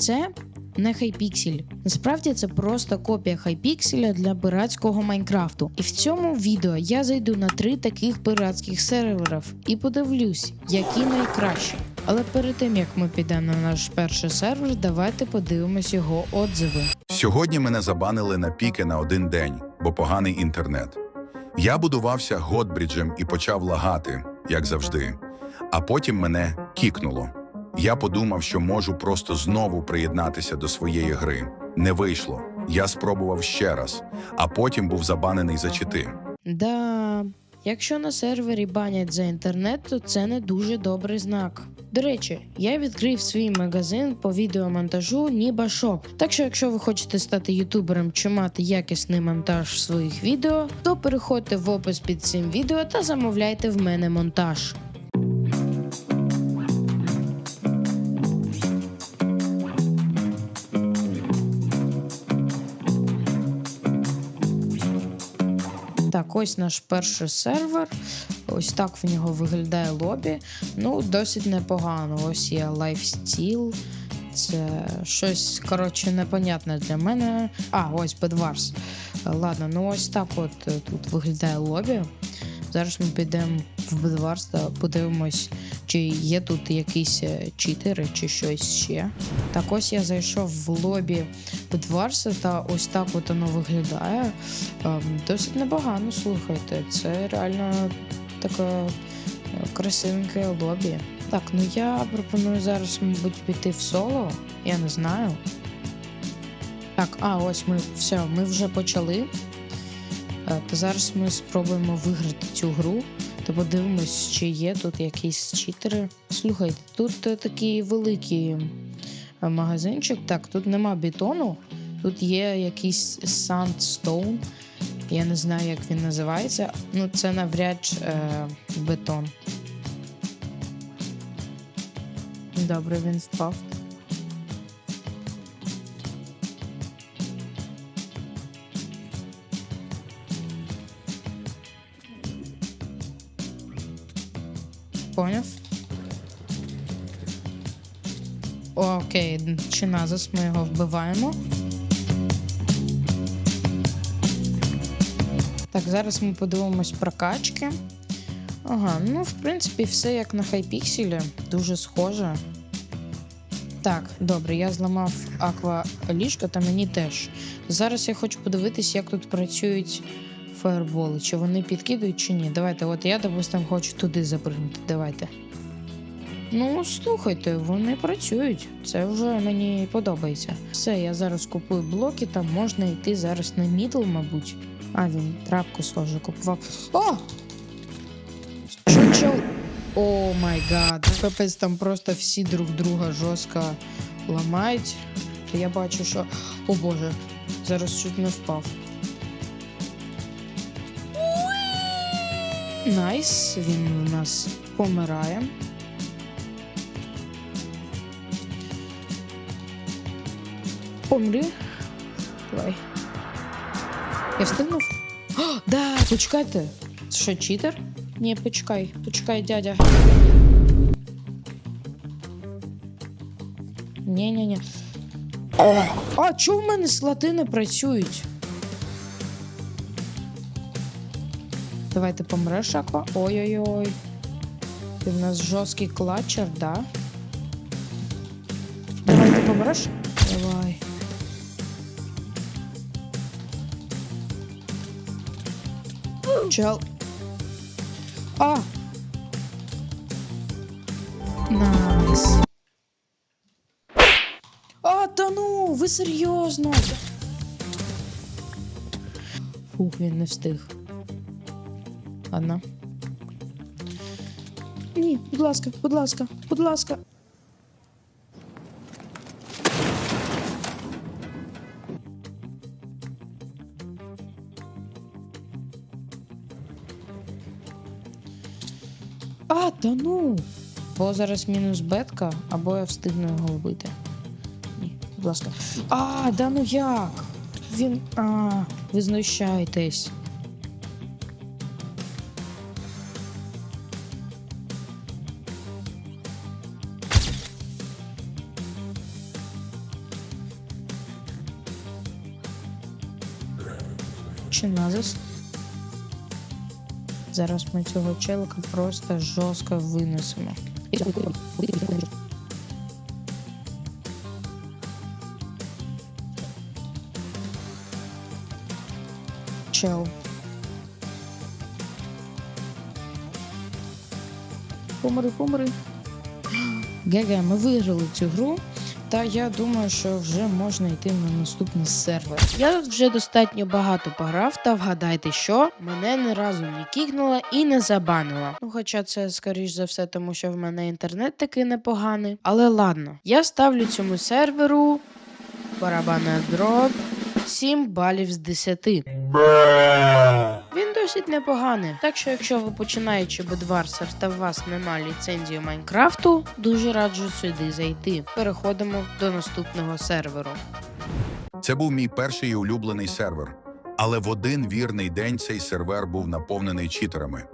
Це не хайпіксель. Насправді це просто копія хайпікселя для пиратського Майнкрафту. І в цьому відео я зайду на три таких пиратських серверів і подивлюсь, які найкращі. Але перед тим як ми підемо на наш перший сервер, давайте подивимось його отзиви. Сьогодні мене забанили на піки на один день, бо поганий інтернет. Я будувався Годбріджем і почав лагати, як завжди. А потім мене кікнуло. Я подумав, що можу просто знову приєднатися до своєї гри. Не вийшло. Я спробував ще раз, а потім був забанений за чити. Да, якщо на сервері банять за інтернет, то це не дуже добрий знак. До речі, я відкрив свій магазин по відеомонтажу Niba Shop. Так що, якщо ви хочете стати ютубером чи мати якісний монтаж своїх відео, то переходьте в опис під цим відео та замовляйте в мене монтаж. Так, ось наш перший сервер. Ось так в нього виглядає лобі. Ну, досить непогано. Ось є лайфстіл. Це щось, коротше, непонятне для мене. А, ось Bedwars. Ладно, ну ось так от е, тут виглядає лобі. Зараз ми підемо в Bedwars подивимось, чи є тут якісь е, читери чи щось ще. Так, ось я зайшов в лобі Bedwars, та ось так от воно виглядає. Ем, Досить непогано, слухайте. Це реально таке е, красивеньке лобі. Так, ну я пропоную зараз, мабуть, піти в соло. Я не знаю. Так, а ось ми все, ми вже почали. Е, Та зараз ми спробуємо виграти цю гру та подивимось, чи є тут якісь читери. Слухайте, тут е, такий великий е, магазинчик. Так, тут нема бетону, тут є якийсь sandstone. Я не знаю, як він називається. Ну, це навряд е, бетон. Добре, він впав. Поняв? Окей, чи назас ми його вбиваємо. Так, зараз ми подивимось прокачки. Ага, ну в принципі, все як на хайпікселі, дуже схоже. Так, добре, я зламав аква ліжко, та мені теж. Зараз я хочу подивитись, як тут працюють фаерболи, чи вони підкидують, чи ні. Давайте, от я, допустим, хочу туди запрыгнути. Давайте. Ну, слухайте, вони працюють. Це вже мені подобається. Все, я зараз купую блоки, там можна йти зараз на мідл, мабуть. А, він трапку схоже купував. О! Що? О май гад. Капець там просто всі друг друга жорстко ламають. Я бачу, що. О боже, зараз чуть не впав. Найс, він у нас помирає. Помри. Давай. Я встигнув? О, да, почекайте. Це що, читер? Ні, почекай, почекай, дядя. Ні-ні-ні. А, чого в мене слоти не працюють? Давайте помреш, Аква. Ой-ой-ой. Ти в нас жорсткий клатчер, да? Давай ти помреш? Давай. Чел. А! Найс. А, та ну, ви серйозно? Фух, він не встиг. Ладно. Ні, будь ласка, будь ласка, будь ласка. А, та ну. Бо зараз мінус бетка, або я встигну його вбити. Ні, будь ласка. А, да ну як? Він. А, ви знущаєтесь. Зараз ми цього челика просто жорстко винесемо. Чел. Помри, помри. ГГ, ми виграли цю гру. Та я думаю, що вже можна йти на наступний сервер. Я вже достатньо багато пограв, та вгадайте, що мене ні разу не кікнула і не забанила. Ну, хоча це скоріш за все, тому що в мене інтернет такий непоганий. Але ладно, я ставлю цьому серверу барабанна дроб 7 балів з 10. Він досить непоганий. Так що, якщо ви починаючи бедварсер та у вас немає ліцензії Майнкрафту, дуже раджу сюди зайти. Переходимо до наступного серверу. Це був мій перший улюблений сервер. Але в один вірний день цей сервер був наповнений читерами.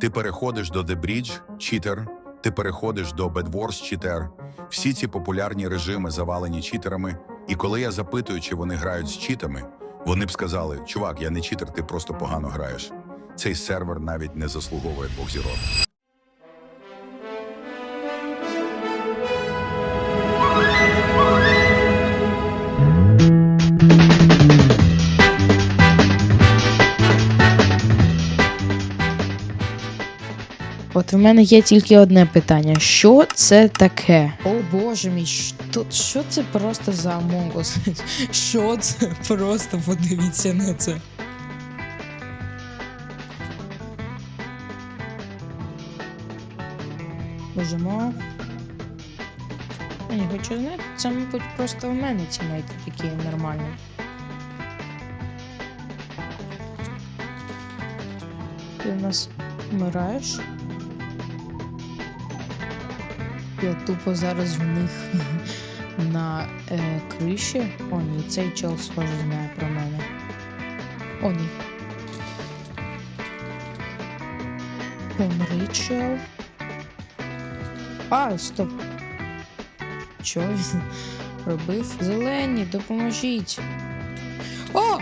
Ти переходиш до The Bridge – читер, ти переходиш до Bedwars – Cheater. Всі ці популярні режими завалені читерами. І коли я запитую, чи вони грають з читами, вони б сказали: чувак, я не читер, ти просто погано граєш. Цей сервер навіть не заслуговує двох зірок. От в мене є тільки одне питання: що це таке? О боже мій, що, що це просто за Among Us? Що це? Просто подивіться на це. Бежимо. Ні, хочу знати, це, мабуть, просто у мене ці мейти такі нормальні. Ти у нас вмираєш. Я тупо зараз в них на е, криші. О, ні, цей чел схоже знає про мене. О, ні. Помри, чел. А, стоп. Що він робив? Зелені, допоможіть. О!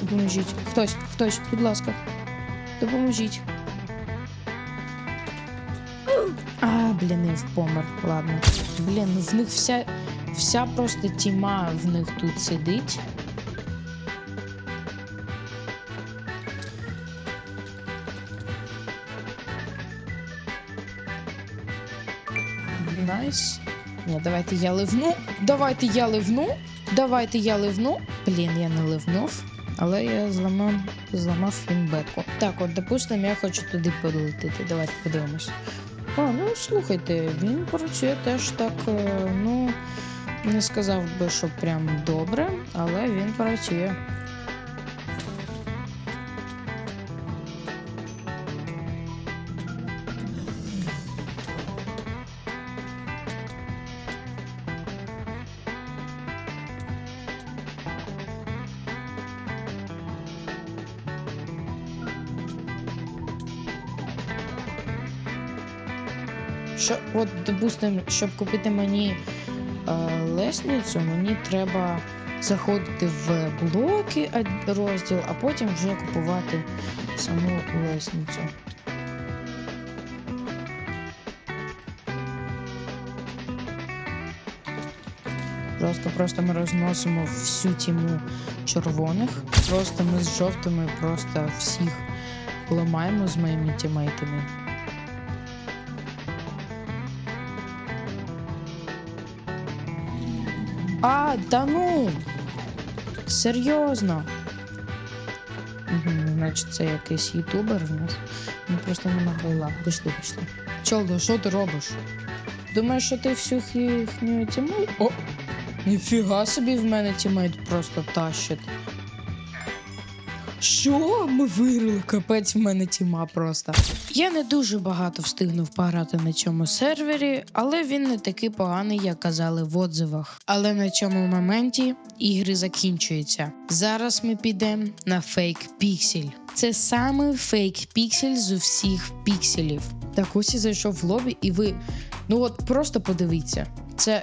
Допоможіть. Хтось, хтось, будь ласка. Допоможіть. А, блін, я помер. Ладно. Блін, в них вся, вся просто тіма в них тут сидить. Найс. Ні, давайте я ливну. Давайте я ливну. Давайте я ливну. Блін, я не ливнув. Але я зламав, зламав фінбеку. Так, от, допустимо, я хочу туди полетіти. Давайте подивимось. А, ну слухайте, він працює теж так, е, ну, не сказав би, що прям добре, але він працює. Що, от, допустимо, щоб купити мені е, лесницю, мені треба заходити в блоки розділ, а потім вже купувати саму лесницю. Просто просто ми розносимо всю тіму червоних. Просто ми з жовтими просто всіх ламаємо з моїми тімейтами. А, да ну! Серйозно. Угу, значить, це якийсь ютубер в нас. Він просто не нагрила. Пішли, пішли. Чолдо, що ти робиш? Думаєш, що ти всю їхню тіму? О! Ніфіга собі в мене тімейт просто тащить. Що? Ми виграли, капець в мене тіма просто. Я не дуже багато встигнув пограти на цьому сервері, але він не такий поганий, як казали в отзивах. Але на цьому моменті ігри закінчуються. Зараз ми підемо на фейк піксель. Це саме фейк піксель з усіх пікселів. Так ось і зайшов в лобі, і ви. Ну от просто подивіться. Це.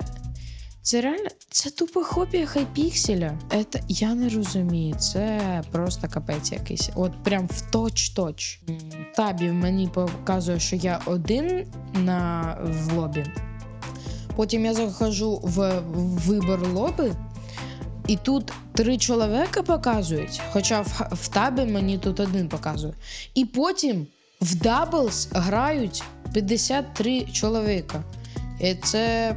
Це реально це тупо копія хайпікселя. Це я не розумію. Це просто капець якийсь. От прям в точ-точ. М, Табів мені показує, що я один на в лобі. Потім я заходжу в вибор лоби, і тут три чоловіка показують, хоча в, в табі мені тут один показує. І потім в даблс грають 53 чоловіка. І це.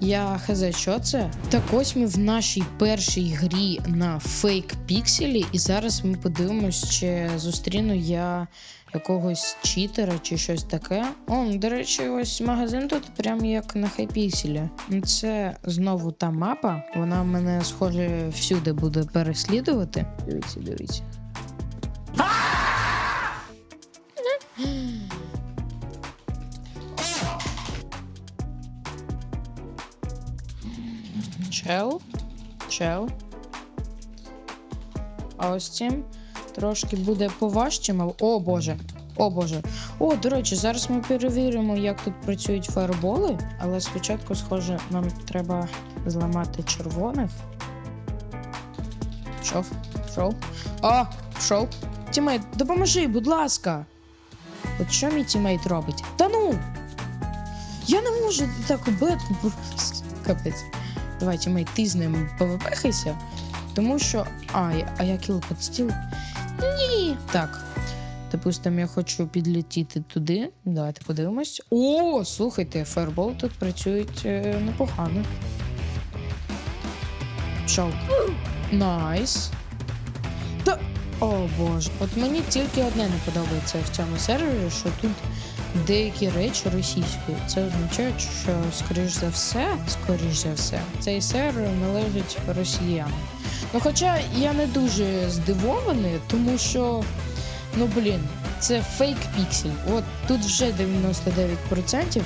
Я хз, що це? Так ось ми в нашій першій грі на фейк пікселі, і зараз ми подивимось, чи зустріну я якогось читера чи щось таке. О, до речі, ось магазин тут прям як на хайпікселі. Ну, Це знову та мапа. Вона мене, схоже, всюди буде переслідувати. Дивіться, дивіться. Чел. Чел. А ось цим трошки буде поважчим. О боже. О боже. О, до речі, зараз ми перевіримо, як тут працюють фаерболи, але спочатку, схоже, нам треба зламати червоних. Шов, шов. А, шов. Тімейт, допоможи, будь ласка. От що мій тімейт робить? Та ну! Я не можу так бетку. Капець. Давай, тімейт, ти з ним повипихайся. Тому що. А, а я кіл під стіл. Ні. Так. Допустим, я хочу підлетіти туди. Давайте подивимось. О, слухайте, фаербол тут працюють е, непогано. Шоу. Найс. Та. О боже, от мені тільки одне не подобається в цьому сервері, що тут деякі речі російською. Це означає, що, скоріш за все, скоріш за все, цей сервер належить росіянам. Ну, хоча я не дуже здивований, тому що, ну блін, це фейк піксель. От тут вже 99%,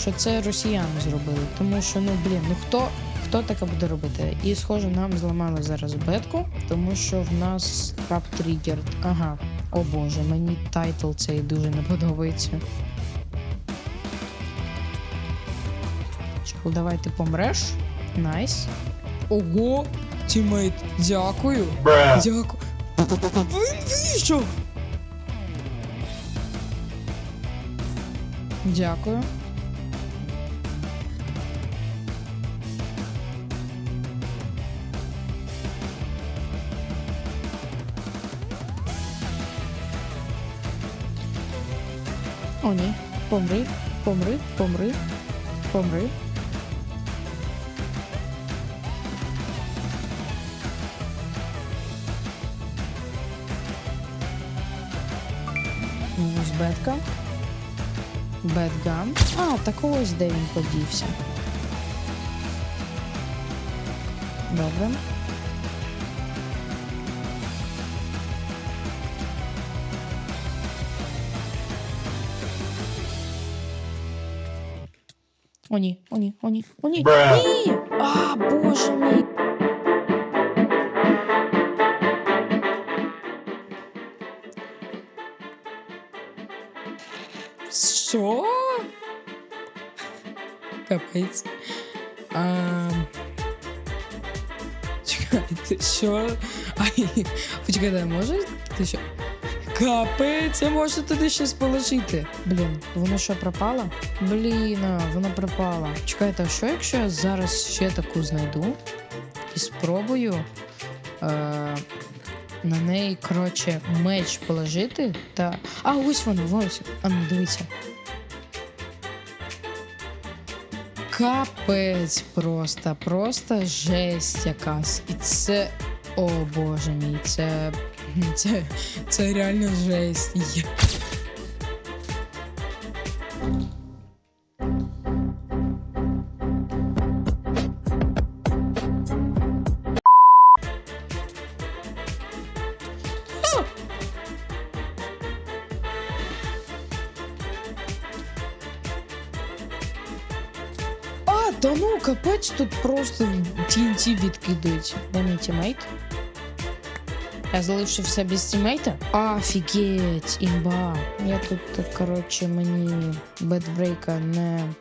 що це росіяни зробили. Тому що, ну блін, ну хто, хто таке буде робити? І схоже, нам зламали зараз бетку, тому що в нас кап тригер. Ага. О боже, мені тайтл цей дуже не подобається. Чел, давай ти помреш. Найс. Ого, тімейт, дякую. Дякую. Він вийшов. Дякую. О, ні. Помри, помри, помри, помри. Ось бетка. Бетган. А, так ось де він подівся. Добре. О, ні, о, ні, о, ні, о, ні. Ні! А, боже мій. Що? Капець. А... Чекайте, що? Ай, почекайте, а може ти що? Капець, я можу туди щось положити. Блін, воно що пропало? Блін, а, воно пропало. Чекайте, а що якщо я зараз ще таку знайду і спробую е, на неї, коротше, меч положити та. А, ось воно, ось. А ну дивіться. Капець просто, просто жесть якась. І це. О боже мій, це. Це, це реально жесть. А, та ну капець тут просто TNT відкидують. Де мій тімейт? Я залишився без тімейта? Офігеть, імба. Я тут, коротше, мені бедбрейка не,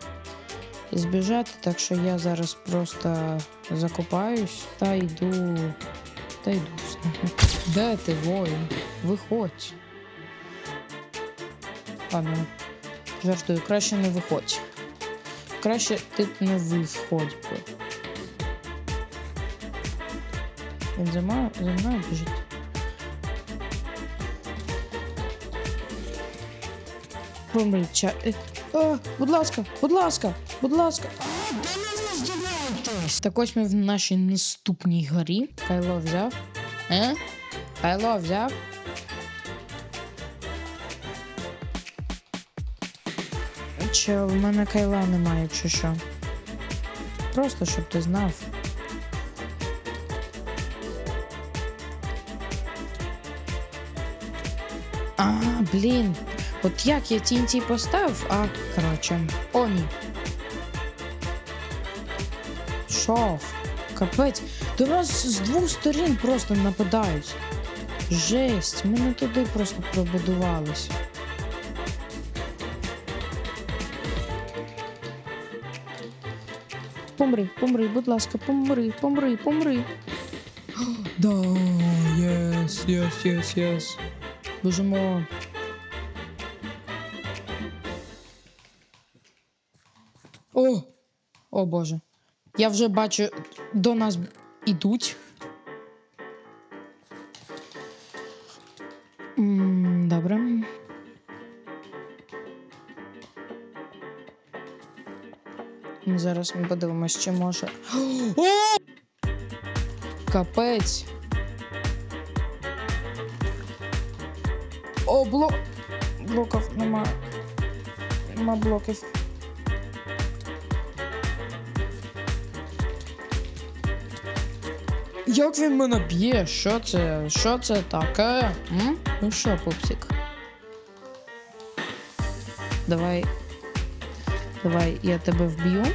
збіжати, так що я зараз просто закопаюсь та йду. Та йду. Де ти, воїн? Виходь. Ладно, жартую, краще не виходь. Краще ти не виходь. Він за мною біжить. Помри, ча... е, А, будь ласка, будь ласка, будь ласка. Так ось ми в нашій наступній горі. Кайло взяв. Е? Кайло взяв. Че, в мене кайла немає, чи що? Просто щоб ти знав. А, блін. От як я TNT поставив, а коротше. О, ні. Шов. Капець. До нас з двох сторін просто нападають. Жесть, ми не туди просто пробудувались. Помри, помри, будь ласка, помри, помри, помри. Да, єс, єс, єс, єс. Біжимо. О! О Боже. Я вже бачу, до нас ідуть. Добре. Ну, Зараз ми подивимось, чи може. О! Капець. О, блок. Блоків нема. Нема блоків. Як він мене б'є? Що це? Що це таке? М? Ну що, пупсик? Давай. Давай, я тебе вб'ю.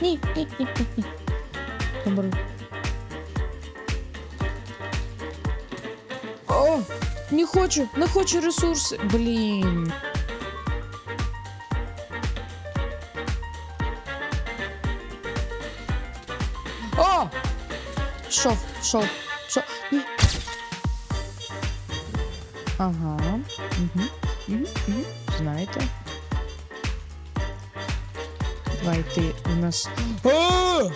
Ні, ні, ні, ні. Добре. О! Не хочу, не хочу ресурси. Блін. Шов, шов, шов. Ні. Ага. Угу. Угу. Угу. Знаєте. Давай ти у нас. О!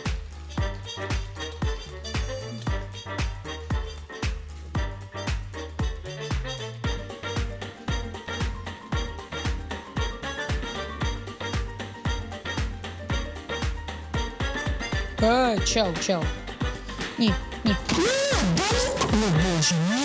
Е, чел, чел. Ні, ні.